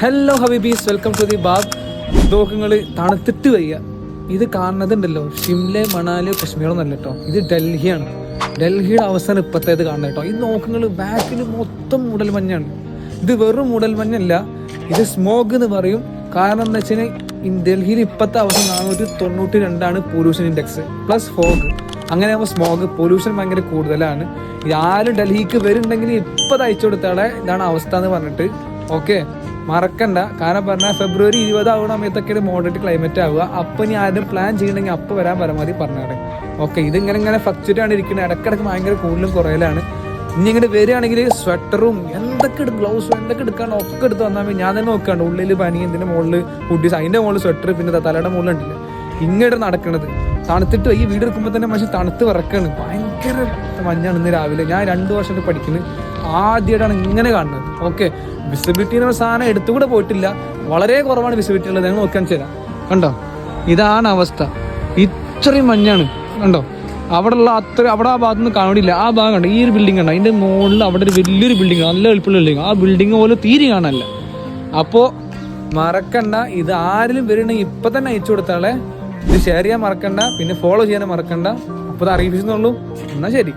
Hello ഹബീബീസ് welcome to the ബാബ് ദോഹങ്ങൾ തണുത്തിട്ട് വയ്യ. ഇത് കാണുന്നതുണ്ടല്ലോ. ഷിംല മണാലി കശ്മീറൊന്നല്ല കേട്ടോ. ഇത് ഡൽഹിയാണ്. ഡൽഹിയുടെ അവസാനം ഇപ്പത്തേത് കാണുന്നത് കേട്ടോ. ഈ നോക്കുങ്ങൾ ബാക്കിൽ മൊത്തം മൂടൽ മഞ്ഞാണ്. ഇത് വെറും മൂടൽ മഞ്ഞല്ല. ഇത് സ്മോഗ് എന്ന് പറയും. കാരണം എന്താ വെച്ചാൽ ഡൽഹിയിൽ ഇപ്പോഴത്തെ അവസ്ഥ നാനൂറ്റി തൊണ്ണൂറ്റി രണ്ടാണ് പൊല്യൂഷൻ ഇൻഡെക്സ് പ്ലസ് ഫോഗ് അങ്ങനെ ആകുമ്പോൾ സ്മോഗ് പൊല്യൂഷൻ ഭയങ്കര കൂടുതലാണ്. ആരും ഡൽഹിക്ക് വരുന്നുണ്ടെങ്കിൽ ഇപ്പം അയച്ചു കൊടുത്താളെ ഇതാണ് അവസ്ഥ എന്ന് പറഞ്ഞിട്ട് ഓക്കെ മറക്കണ്ട. കാരണം പറഞ്ഞാൽ ഫെബ്രുവരി ഇരുപത് ആവുന്ന സമയത്തൊക്കെ മോഡറേറ്റ് ക്ലൈമറ്റ് ആവുക. അപ്പം ഇനി ആരും പ്ലാൻ ചെയ്യണമെങ്കിൽ അപ്പോൾ വരാൻ പരമാവധി പറഞ്ഞാടെ ഓക്കെ ഇതിങ്ങനെ ഇങ്ങനെ ഫ്ലക്ച്വേറ്റ് ആണ് ഇരിക്കുന്നത് ഇടക്കിടക്ക് ഭയങ്കര കൂടുതലും കുറയലാണ്. ഇനി ഇങ്ങോട്ട് വരികയാണെങ്കിൽ സ്വെറ്ററും എന്തൊക്കെ ഗ്ലൗസും എന്തൊക്കെ എടുക്കാണ്ട് ഒക്കെ എടുത്ത് വന്നാൽ. ഞാൻ തന്നെ നോക്കാണ്ട് ഉള്ളിൽ പനി ഇതിന്റെ മുകളിൽ കുട്ടീസ് അതിന്റെ മുകളിൽ സ്വെറ്റർ പിന്നെ തലയുടെ ഉണ്ടല്ലേ ഇങ്ങോട്ട് നടക്കണത്. തണുത്തിട്ട് ഈ വീട് എടുക്കുമ്പോൾ തന്നെ മനുഷ്യൻ തണുത്ത് വിറക്കാണ്. ഭയങ്കര മഞ്ഞാണ് ഇന്ന് രാവിലെ. ഞാൻ രണ്ട് വർഷമായിട്ട് പഠിക്കുന്നത് ആദ്യമായിട്ടാണ് ഇങ്ങനെ കാണുന്നത്. ഓക്കെ വിസിബിലിറ്റി എന്ന സാധനം എടുത്തുകൂടെ പോയിട്ടില്ല. വളരെ കുറവാണ് വിസിബിലിറ്റി ഉള്ളത്. ഞങ്ങൾ നോക്കാൻ ചെയ്യാം കണ്ടോ? ഇതാണ് അവസ്ഥ. ഇത്രയും മഞ്ഞാണ്. കണ്ടോ? അവിടെ ഉള്ള അത്ര അവിടെ ആ ഭാഗത്തുനിന്ന് കാണില്ല ആ ഭാഗം കണ്ടോ? ഈ ഒരു ബിൽഡിംഗ് കണ്ടോ? അതിന്റെ മുകളിൽ അവിടെ ഒരു വലിയൊരു ബിൽഡിംഗ് നല്ല എളുപ്പമുള്ള ബിൽഡിംഗ് ആ ബിൽഡിംഗ് പോലെ തീരെ കാണാനല്ല. അപ്പോൾ മറക്കണ്ട. ഇത് ആരിലും വരണമെങ്കിൽ ഇപ്പം തന്നെ അയച്ചു കൊടുത്താളെ. ഇത് ഷെയർ ചെയ്യാൻ മറക്കണ്ട. പിന്നെ ഫോളോ ചെയ്യാൻ മറക്കണ്ട. അപ്പോൾ അത് അറിയിപ്പിച്ചെന്നുള്ളൂ എന്നാൽ ശരി.